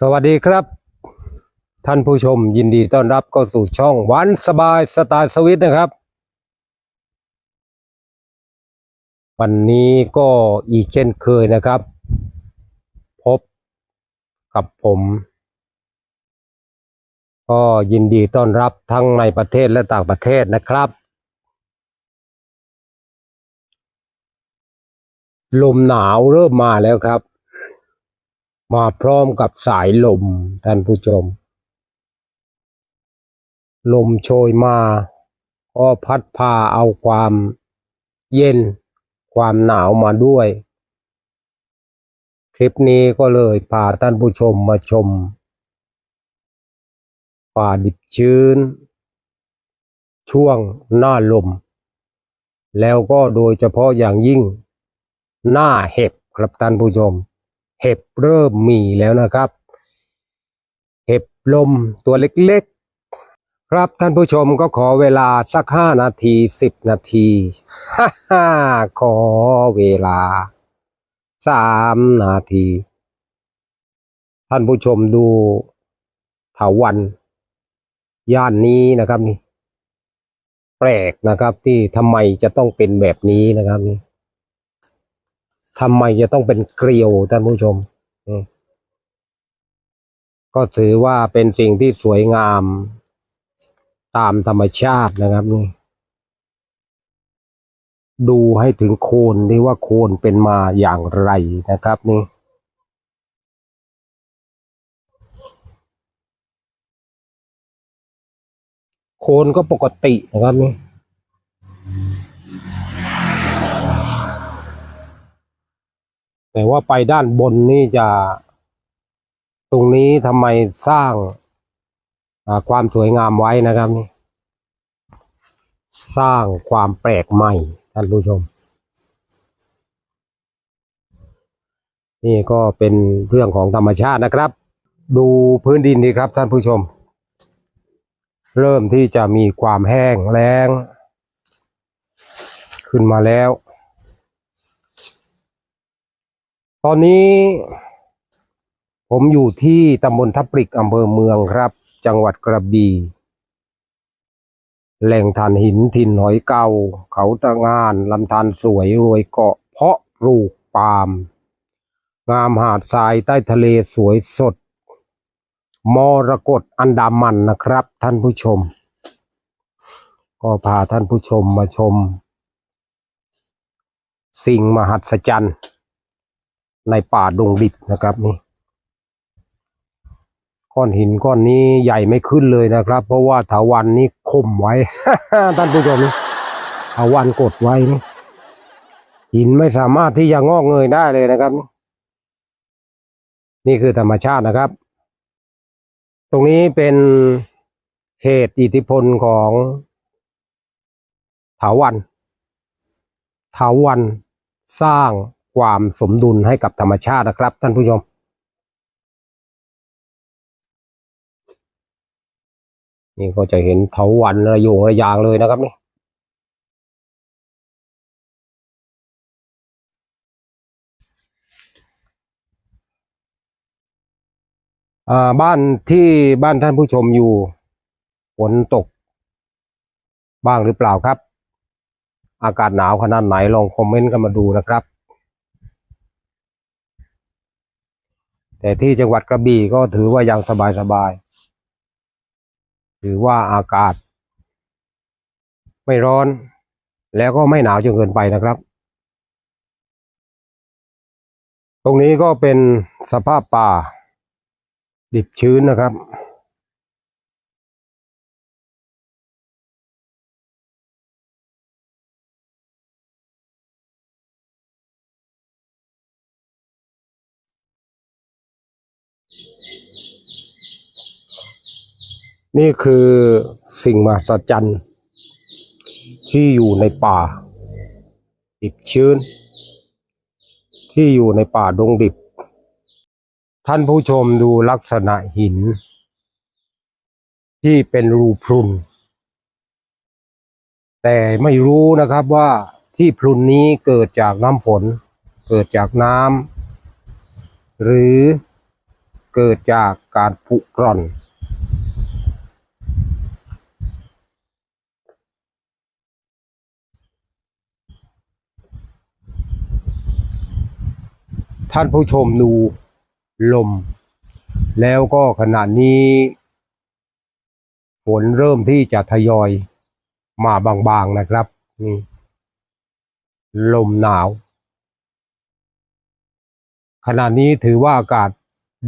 สวัสดีครับ ท่านผู้ชมยินดีต้อนรับเข้าสู่ช่องวันสบายสไตล์สวิตนะครับ วันนี้ก็อีกเช่นเคยนะครับ พบกับผม ก็ยินดีต้อนรับทั้งในประเทศและต่างประเทศนะครับ ลมหนาวเริ่มมาแล้วครับ มาพร้อมกับสายลมท่านผู้ชม ลมโชยมา ก็พัดพาเอาความเย็น ความหนาวมาด้วย คลิปนี้ก็เลยพาท่านผู้ชมมาชม ป่าดิบชื้น ช่วงหน้าลม แล้วก็โดยเฉพาะอย่างยิ่งหน้าเห็บครับท่านผู้ชม เห็บเริ่มมีแล้วนะครับ เห็บลมตัวเล็กๆ ครับท่านผู้ชมก็ขอเวลาสักห้านาทีสิบนาทีฮ่าฮ่าขอเวลาสามนาที ท่านผู้ชมดูถาวัน ย่านนี้นะครับนี่ แปลกนะครับที่ทำไมจะต้องเป็นแบบนี้นะครับนี่ ทำไมจะต้องเป็นเกลียวท่านผู้ชมอืมก็ถือว่าเป็นสิ่งที่สวยงามตามธรรมชาตินะครับนี่ดูให้ถึงโคนที่ว่าโคนเป็นมาอย่างไรนะครับนี่โคนก็ปกตินะครับนี่ แต่ว่าไปด้านบนนี่จะ ตรงนี้ทำไมสร้างความสวยงามไว้นะครับนี่สร้างความแปลกใหม่ท่านผู้ชม นี่ก็เป็นเรื่องของธรรมชาตินะครับ ดูพื้นดินดีครับท่านผู้ชม เริ่มที่จะมีความแห้งแล้ง ขึ้นมาแล้ว ตอนนี้ ผมอยู่ที่ตำบลทับปริกอำเภอเมืองครับ จังหวัดกระบี่แหล่งถ่านหินถิ่นหอยเก่าเขาตะงานลำธารสวยรวยเกาะเพาะปลูกปาล์มงามหาดทรายใต้ทะเลสวยสด มรกตอันดามันนะครับ ท่านผู้ชม ก็พาท่านผู้ชมมาชม สิ่งมหัศจรรย์ ในป่าดงดิบนะครับนี่ก้อนหินก้อนนี้ใหญ่ไม่ขึ้นเลยนะครับ เพราะว่าถาวันนี้คมไว้ ท่านผู้ชมนี่ถาวันกดไว้นี่หินไม่สามารถที่จะงอกเงยได้เลยนะครับ นี่คือธรรมชาตินะครับ ตรงนี้เป็นเหตุอิทธิพลของถาวันถาวันสร้าง ความสมดุลให้กับธรรมชาตินะครับ ท่านผู้ชม นี่ก็จะเห็นเถาวันระยงระยางเลยนะครับนี่บ้านที่บ้านท่านผู้ชมอยู่ฝนตก บ้างหรือเปล่าครับ อากาศหนาวขนาดไหนลองคอมเมนต์กันมาดูนะครับ แต่ที่จังหวัดกระบี่ก็ถือว่ายังสบายสบายๆถือว่าอากาศ ไม่ร้อนแล้วก็ไม่หนาวจนเกินไปนะครับ ตรงนี้ก็เป็นสภาพป่า ดิบชื้นนะครับ นี่คือสิ่งมหัศจรรย์ ที่อยู่ในป่า ดิบชื้น ที่อยู่ในป่าดงดิบ ท่านผู้ชมดูลักษณะหิน ที่เป็นรูพรุน แต่ไม่รู้นะครับว่าที่พรุนนี้เกิดจากน้ำฝนเกิดจากน้ำหรือเกิดจากการผุกร่อน ท่านผู้ชมดูลม แล้วก็ขณะนี้ฝนเริ่มที่จะทยอยมาบางๆนะครับ นี่ ลมหนาว ขณะนี้ถือว่าอากาศ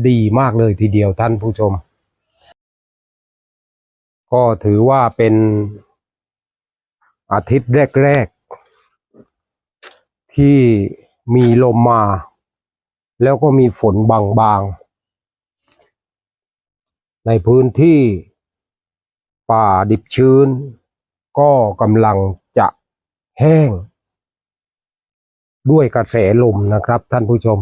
ดีมากเลยทีเดียวท่านผู้ชม ก็ถือว่าเป็นอาทิตย์แรก ๆ ที่มีลมมา แล้วก็มีฝนบางๆ ในพื้นที่ป่าดิบชื้น ก็กำลังจะแห้ง ด้วยกระแสลมนะครับท่านผู้ชม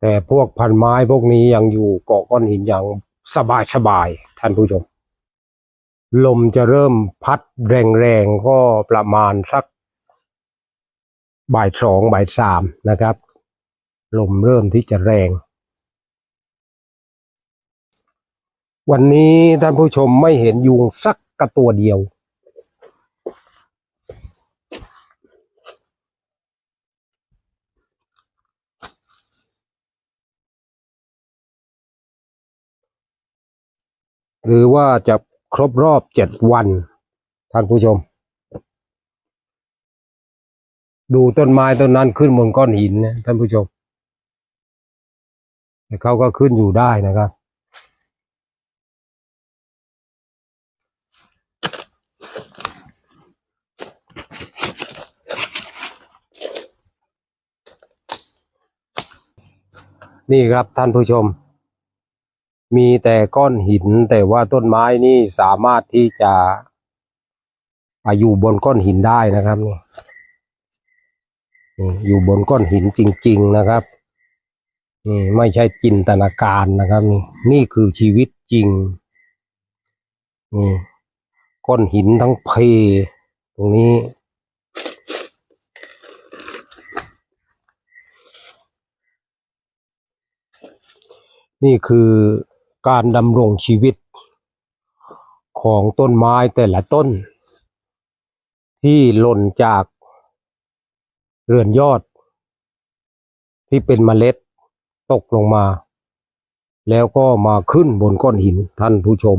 แต่พวกพันไม้พวกนี้ยังอยู่เกาะก้อนหินอย่างสบายสบายๆท่านผู้ชม ลมจะเริ่มพัดแรงๆก็ประมาณสักบ่ายสองบ่ายสามนะครับ ลมเริ่มที่จะแรง วันนี้ท่านผู้ชมไม่เห็นยุงสักกระตัวเดียว หรือว่าจะ ครบรอบเจ็ดวัน ท่านผู้ชม ดูต้นไม้ต้นนั้นขึ้นบนก้อนหินนะท่านผู้ชมแต่เขาก็ขึ้นอยู่ได้นะครับ นี่ครับท่านผู้ชม มีแต่ก้อนหิน แต่ว่าต้นไม้นี่สามารถที่จะอยู่บนก้อนหินได้นะครับนี่นี่อยู่บนก้อนหินจริง ๆนะครับนี่ไม่ใช่จินตนาการนะครับ นี่นี่คือชีวิตจริงนี่ก้อนหินทั้งเพตรงนี้ นี่คือ การดำรงชีวิตของต้นไม้แต่ละต้น ที่หล่นจากเรือนยอด ที่เป็นเมล็ดตกลงมา แล้วก็มาขึ้นบนก้อนหินท่านผู้ชม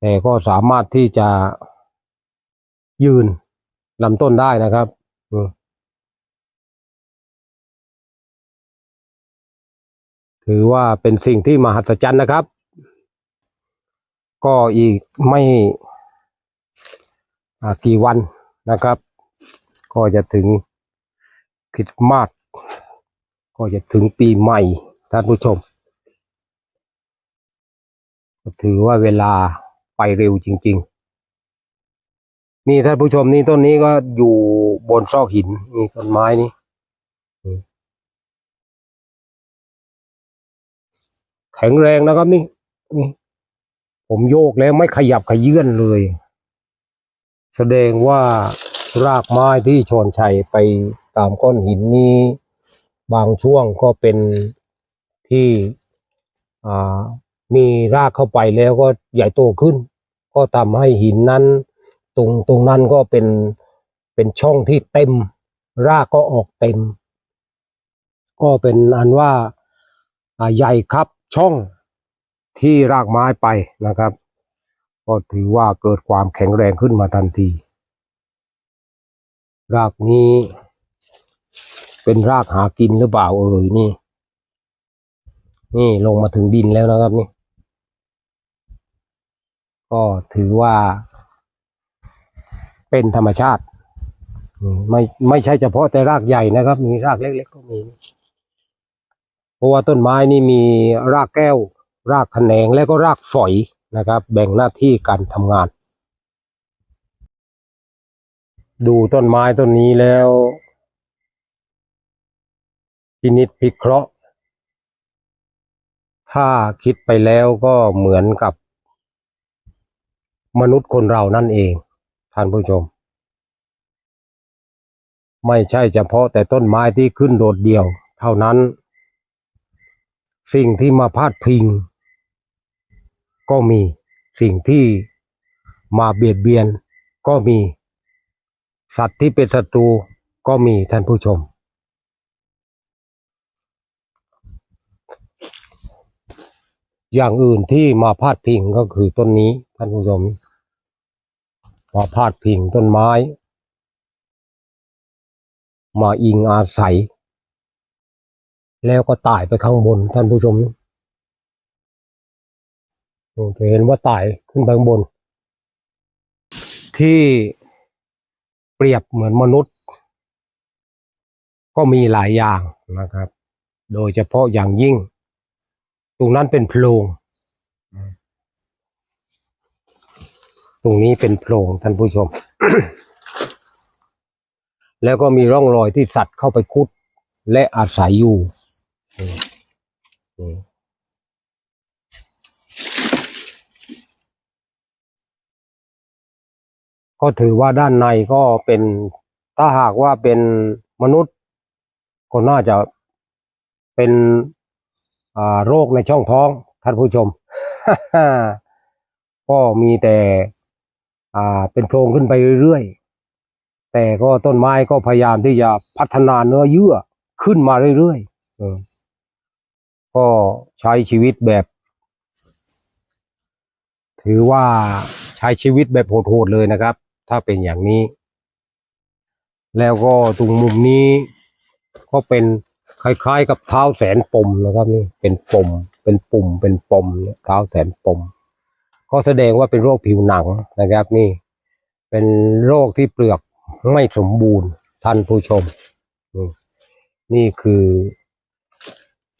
แต่ก็สามารถที่จะยืนลำต้นได้นะครับ อืม ถือว่าเป็นสิ่งที่มหัศจรรย์นะครับ ก็อีกไม่กี่วันนะครับ ก็จะถึงคริสต์มาสก็จะถึงปีใหม่ท่านผู้ชม ถือว่าเวลาไปเร็วจริง ๆ นี่ท่านผู้ชมนี่ต้นนี้ก็อยู่บนซอกหินนี่ต้นไม้นี่ แข็งแรงนะครับนี่นี่ผมโยกแล้วไม่ขยับขยื่นเลย แสดงว่ารากไม้ที่ชนชัยไปตามก้อนหินนี้ บางช่วงก็เป็นที่มีรากเข้าไปแล้วก็ใหญ่โตขึ้น ก็ทำให้หินนั้น ตรงตรงนั้นก็เป็นเป็นช่องที่เต็ม รากก็ออกเต็ม ก็เป็นอันว่าใหญ่ครับ ช่องที่รากไม้ไปนะครับ ก็ถือว่าเกิดความแข็งแรงขึ้นมาทันที รากนี้เป็นรากหากินหรือเปล่าเอ่ยนี่ นี่ลงมาถึงดินแล้วนะครับนี่ ก็ถือว่า เป็นธรรมชาติ ไม่ไม่ใช่เฉพาะแต่รากใหญ่นะครับ มีรากเล็ก ๆ ก็มี เพราะว่าต้นไม้นี่มีรากแก้ว รากแขนงและก็รากฝอยนะครับ แบ่งหน้าที่การทำงาน ดูต้นไม้ต้นนี้แล้วพินิจพิเคราะห์ ถ้าคิดไปแล้วก็เหมือนกับ มนุษย์คนเรานั่นเองท่านผู้ชม ไม่ใช่เฉพาะแต่ต้นไม้ที่ขึ้นโดดเดี่ยว เท่านั้น สิ่งที่มาพาดพิง ก็มีสิ่งที่มาเบียดเบียน ก็มี สัตว์ที่เป็นศัตรูก็มีท่านผู้ชม อย่างอื่นที่มาพาดพิงก็คือต้นนี้ท่านผู้ชมมาพาดพิงต้นไม้ มาอิงอาศัย แล้วก็ตายไปข้างบนท่านผู้ชมจะเห็นว่าตายขึ้นไปข้างบน ที่เปรียบเหมือนมนุษย์ ก็มีหลายอย่างนะครับ โดยเฉพาะอย่างยิ่ง ตรงนั้นเป็นโพรงตรงนี้เป็นโพรงท่านผู้ชม แล้วก็มีร่องรอยที่สัตว์เข้าไปคุดและอาศัยอยู่ ก็ถือว่าด้านในก็เป็นถ้าหากว่าเป็นมนุษย์ ก็น่าจะเป็นโรคในช่องท้องท่านผู้ชม ก็มีแต่เป็นโพรงขึ้นไปเรื่อยๆ แต่ก็ต้นไม้ก็พยายามที่จะพัฒนาเนื้อเยื่อขึ้นมาเรื่อยๆ ก็ใช้ชีวิตแบบ ถือว่าใช้ชีวิตแบบโหดๆเลยนะครับ ถ้าเป็นอย่างนี้ แล้วก็ตรงมุมนี้ ก็เป็นคล้ายๆ กับเท้าแสนปมนะครับนี่เป็นปม เป็นปุ่มเป็นปมเนี่ยเท้าแสนปม ก็แสดงว่าเป็นโรคผิวหนังนะครับ นี่ เป็นโรคที่เปลือกไม่สมบูรณ์ท่านผู้ชม นี่นี่คือ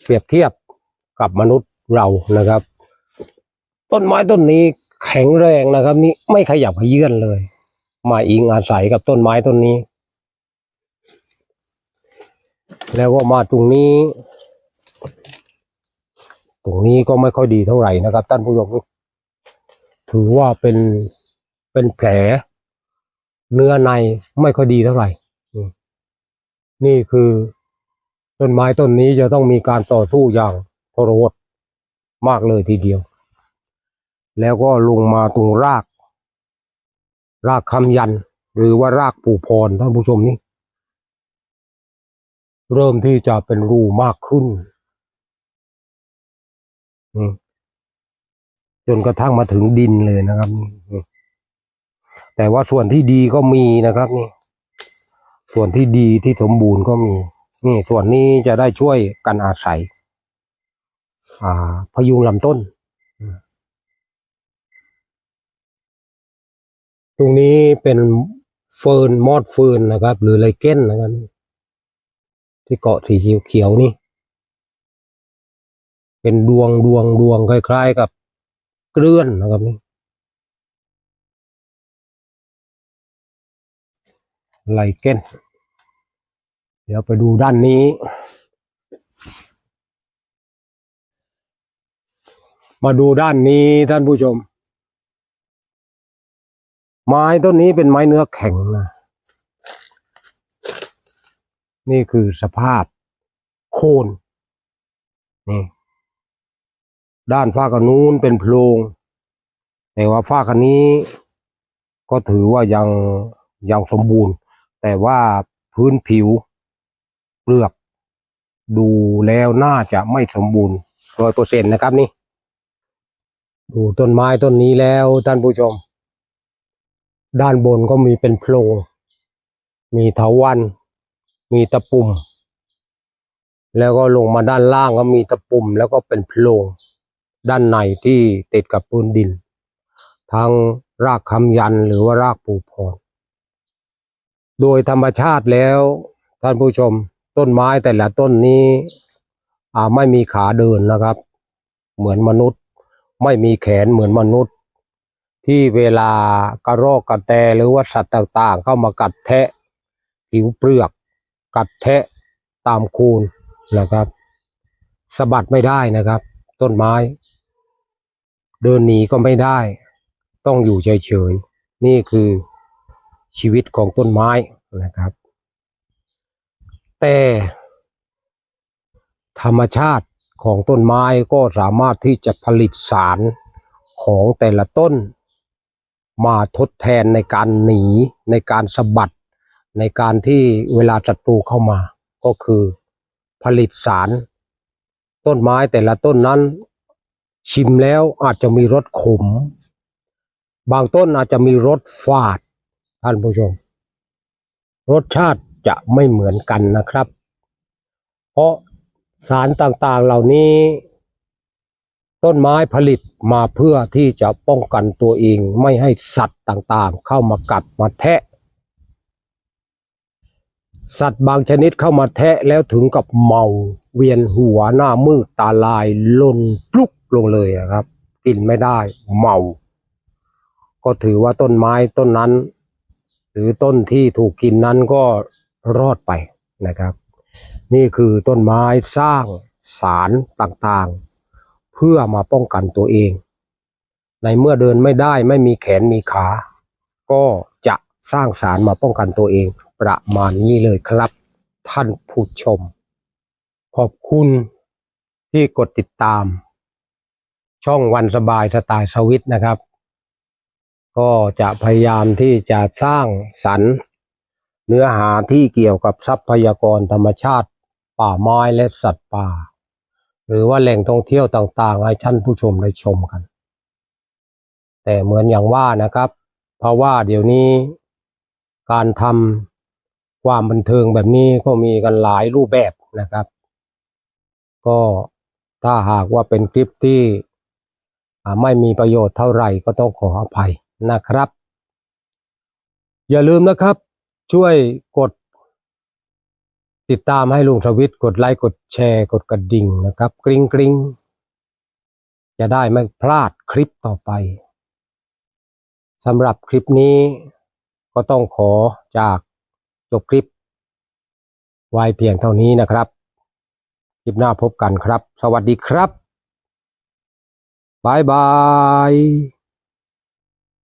เปรียบเทียบ กับมนุษย์เรานะครับ ต้นไม้ต้นนี้แข็งแรงนะครับ นี่ไม่ขยับขยื่นเลย มาอิงอาศัยกับต้นไม้ต้นนี้ แล้วก็มาตรงนี้ ตรงนี้ก็ไม่ค่อยดีเท่าไหร่นะครับท่านผู้ชมถือว่าเป็นเป็นแผล เนื้อในไม่ค่อยดีเท่าไหร่ นี่คือต้นไม้ต้นนี้จะต้องมีการต่อสู้อย่าง ทรหดมากเลยทีเดียว แล้วก็ลงมาตรงราก รากคำยัน หรือว่ารากปู่พรท่านผู้ชมนี่เริ่มที่จะเป็นรูมากขึ้นจนกระทั่งมาถึงดินเลยนะครับ แต่ว่าส่วนที่ดีก็มีนะครับนี่ ส่วนที่ดีที่สมบูรณ์ก็มี นี่ส่วนนี้จะได้ช่วยกันอาศัย พยุงลำต้น ตรงนี้เป็นเฟิร์นมอดเฟิร์นนะครับ หรือไลเก้นนะครับที่เกาะสีเขียวนี่ เป็นดวงดวงดวงคล้ายๆกับเกลื่อนนะครับนี่ไลเก้น เดี๋ยวไปดูด้านนี้ มาดูด้านนี้ท่านผู้ชม ไม้ต้นนี้เป็นไม้เนื้อแข็งนะนี่คือสภาพโคนนี่ด้านฝ้ากันนู้นเป็นโพรงแต่ว่าฝ้าคันนี้ ก็ถือว่ายังยังสมบูรณ์ แต่ว่าพื้นผิวเปลือก ดูแล้วน่าจะไม่สมบูรณ์ร้อยเปอร์เซ็นต์นะครับนี่ ดูต้นไม้ต้นนี้แล้วท่านผู้ชม ด้านบนก็มีเป็นโพรงมีเถาวันมีตะปุ่ม แล้วก็ลงมาด้านล่างก็มีตะปุ่ม แล้วก็เป็นโพรงด้านในที่ติดกับพื้นดิน ทั้งรากคำยันหรือว่ารากปูพรโดยธรรมชาติแล้วท่านผู้ชมต้นไม้แต่ละต้นนี้ไม่มีขาเดินนะครับ เหมือนมนุษย์ ไม่มีแขนเหมือนมนุษย์ ที่เวลากระรอกกระแตหรือว่าสัตว์ต่างๆ เข้ามากัดแทะผิวเปลือก กัดแทะตามคูนนะครับสะบัดไม่ได้นะครับ ต้นไม้ เดินหนีก็ไม่ได้ ต้องอยู่เฉยๆนี่คือชีวิตของต้นไม้นะครับ แต่ธรรมชาติ ของต้นไม้ก็สามารถที่จะผลิตสารของแต่ละต้น มาทดแทนในการหนีในการสะบัด ในการที่เวลาศัตรูเข้ามา ก็คือผลิตสาร ต้นไม้แต่ละต้นนั้น ชิมแล้วอาจจะมีรสขม บางต้นอาจจะมีรสฝาด ท่านผู้ชม รสชาติจะไม่เหมือนกันนะครับ เพราะ สารต่างๆเหล่านี้ ต้นไม้ผลิตมาเพื่อที่จะป้องกันตัวเองไม่ให้สัตว์ต่างๆ เข้ามากัดมาแทะ สัตว์บางชนิดเข้ามาแทะแล้วถึงกับเมาเวียนหัวหน้ามืดตาลายลนปลุกลงเลยนะครับ กินไม่ได้เมา ก็ถือว่าต้นไม้ต้นนั้น หรือต้นที่ถูกกินนั้นก็รอดไปนะครับ นี่คือต้นไม้สร้างสารต่างๆ เพื่อมาป้องกันตัวเอง ในเมื่อเดินไม่ได้ไม่มีแขนมีขา ก็จะสร้างสารมาป้องกันตัวเอง ประมาณนี้เลยครับ ท่านผู้ชม ขอบคุณที่กดติดตาม ช่องวันสบายสไตล์สวิตนะครับ ก็จะพยายามที่จะสร้างสรรค์เนื้อหาที่เกี่ยวกับทรัพยากรธรรมชาติ ป่าไม้และสัตว์ป่า หรือว่าแหล่งท่องเที่ยวต่างๆ ให้ท่านผู้ชมได้ชมกัน แต่เหมือนอย่างว่านะครับ เพราะว่าเดี๋ยวนี้การทำความบันเทิงแบบนี้ก็มีกันหลายรูปแบบนะครับ ก็ถ้าหากว่าเป็นคลิปที่ไม่มีประโยชน์เท่าไหร่ก็ต้องขออภัยนะครับ อย่าลืมนะครับ ช่วยกด ติดตามให้ลุงทวิตกดไลค์กดแชร์กดกระดิ่งนะครับ กริ๊งกริ๊งจะได้ไม่พลาดคลิปต่อไปสำหรับคลิปนี้ก็ต้องขอจากจบคลิป ไว้เพียงเท่านี้นะครับ คลิปหน้าพบกันครับ สวัสดีครับบายบาย